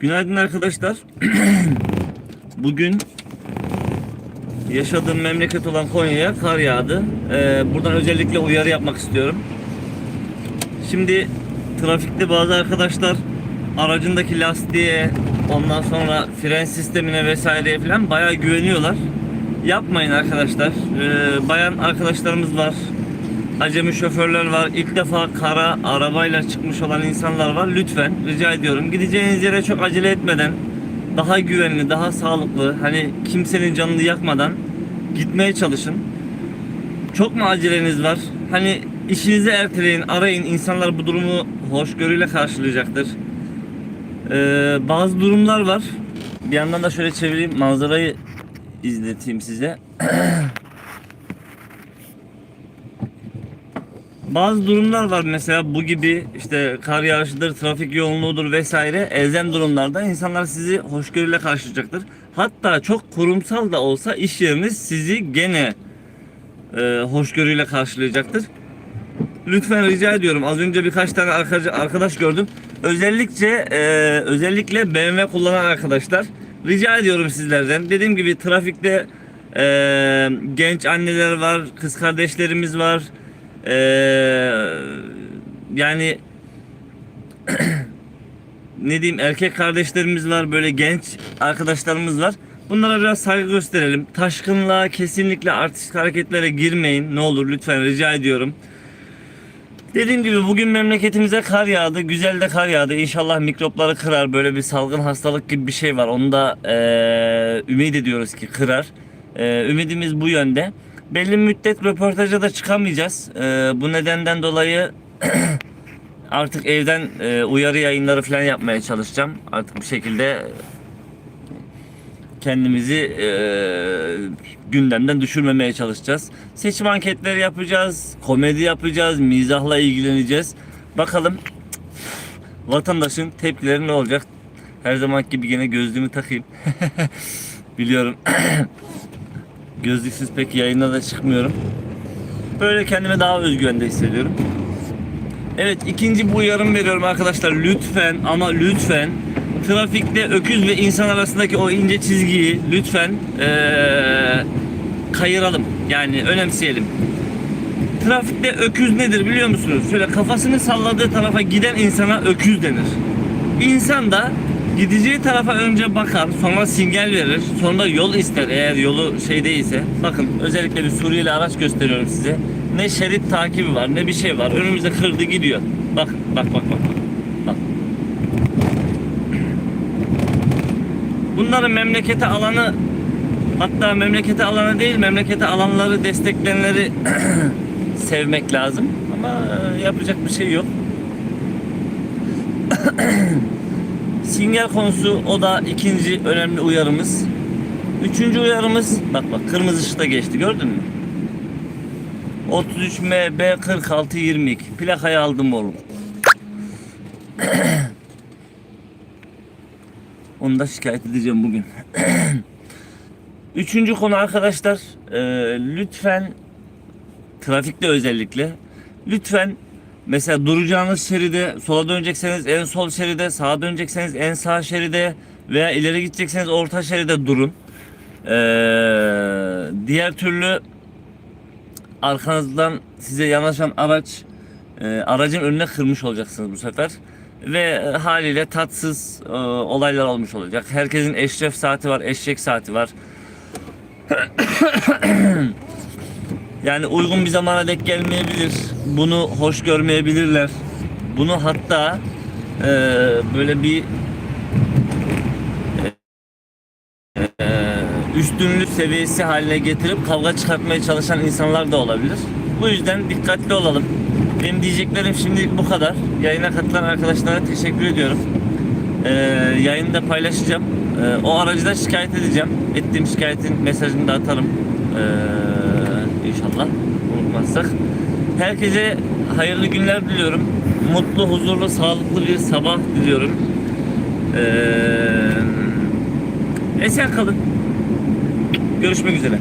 Günaydın arkadaşlar. Bugün yaşadığım memleket olan Konya'ya kar yağdı. Ee, buradan özellikle uyarı yapmak istiyorum. Şimdi trafikte bazı arkadaşlar aracındaki lastiğe, ondan sonra fren sistemine vesaireye falan bayağı güveniyorlar. Yapmayın arkadaşlar. Ee, bayan arkadaşlarımız var. Acemi şoförler var. İlk defa kara arabayla çıkmış olan insanlar var. Lütfen rica ediyorum gideceğiniz yere çok acele etmeden daha güvenli, daha sağlıklı, hani kimsenin canını yakmadan gitmeye çalışın. Çok mu aceleniz var? Hani işinizi erteleyin, arayın. İnsanlar bu durumu hoşgörüyle karşılayacaktır. Ee, bazı durumlar var. Bir yandan da şöyle çevireyim, manzarayı izleteyim size. Bazı durumlar var mesela bu gibi işte kar yağışıdır, trafik yoğunluğudur vesaire elzem durumlarda insanlar sizi hoşgörüyle karşılayacaktır. Hatta çok kurumsal da olsa iş yeriniz sizi gene e, hoşgörüyle karşılayacaktır. Lütfen rica ediyorum. Az önce birkaç tane arkadaş, gördüm. Özellikle e, özellikle BMW kullanan arkadaşlar rica ediyorum sizlerden. Dediğim gibi trafikte e, genç anneler var, kız kardeşlerimiz var. E, yani ne diyeyim erkek kardeşlerimiz var, böyle genç arkadaşlarımız var. Bunlara biraz saygı gösterelim. Taşkınlığa kesinlikle artistik hareketlere girmeyin. Ne olur lütfen rica ediyorum. Dediğim gibi bugün memleketimize kar yağdı. Güzel de kar yağdı. İnşallah mikropları kırar. Böyle bir salgın hastalık gibi bir şey var. Onu da eee ümit ediyoruz ki kırar. Eee, ümidimiz bu yönde. Belli müddet röportaja da çıkamayacağız. Eee, bu nedenden dolayı artık evden eee, uyarı yayınları falan yapmaya çalışacağım. Artık bir şekilde kendimizi eee, gündemden düşürmemeye çalışacağız. Seçim anketleri yapacağız, komedi yapacağız, mizahla ilgileneceğiz. Bakalım vatandaşın tepkileri ne olacak? Her zaman gibi yine gözlüğümü takayım. Biliyorum. Gözlüksüz pek yayına da çıkmıyorum. Böyle kendimi daha özgüvende hissediyorum. Evet ikinci bu uyarım veriyorum arkadaşlar lütfen ama lütfen trafikte öküz ve insan arasındaki o ince çizgiyi lütfen eee, kayıralım yani önemseyelim. Trafikte öküz nedir biliyor musunuz? Şöyle kafasını salladığı tarafa giden insana öküz denir. İnsan da gideceği tarafa önce bakar, sonra sinyal verir, sonra yol ister eğer yolu şey değilse. Bakın özellikle bir Suriyeli araç gösteriyorum size. Ne şerit takibi var, ne bir şey var. Önümüzde kırdı gidiyor. Bak, bak, bak, bak. Bak. Bunların memlekete alanı hatta memlekete alanı değil, memlekete alanları destekleyenleri sevmek lazım. Ama yapacak bir şey yok. Sinyal konusu o da ikinci önemli uyarımız. Üçüncü uyarımız bak bak kırmızı ışıkta geçti gördün mü? 33 MB 46 22 plakayı aldım oğlum. Onu da şikayet edeceğim bugün. Üçüncü konu arkadaşlar e, lütfen trafikte özellikle lütfen mesela duracağınız şeride sola dönecekseniz en sol şeride sağa dönecekseniz en sağ şeride veya ileri gidecekseniz orta şeride durun. Ee, diğer türlü arkanızdan size yanaşan araç e, aracın önüne kırmış olacaksınız bu sefer ve e, haliyle tatsız e, olaylar olmuş olacak. Herkesin eşref saati var, eşek saati var. Yani uygun bir zamana denk gelmeyebilir. Bunu hoş görmeyebilirler. Bunu hatta e, böyle bir e, üstünlük seviyesi haline getirip kavga çıkartmaya çalışan insanlar da olabilir. Bu yüzden dikkatli olalım. Benim diyeceklerim şimdilik bu kadar. Yayına katılan arkadaşlara teşekkür ediyorum. E, yayını da paylaşacağım. E, o aracı da şikayet edeceğim. Ettiğim şikayetin mesajını da atarım. E, inşallah unutmazsak. Herkese hayırlı günler diliyorum. Mutlu, huzurlu, sağlıklı bir sabah diliyorum. Ee, esen kalın. Görüşmek üzere.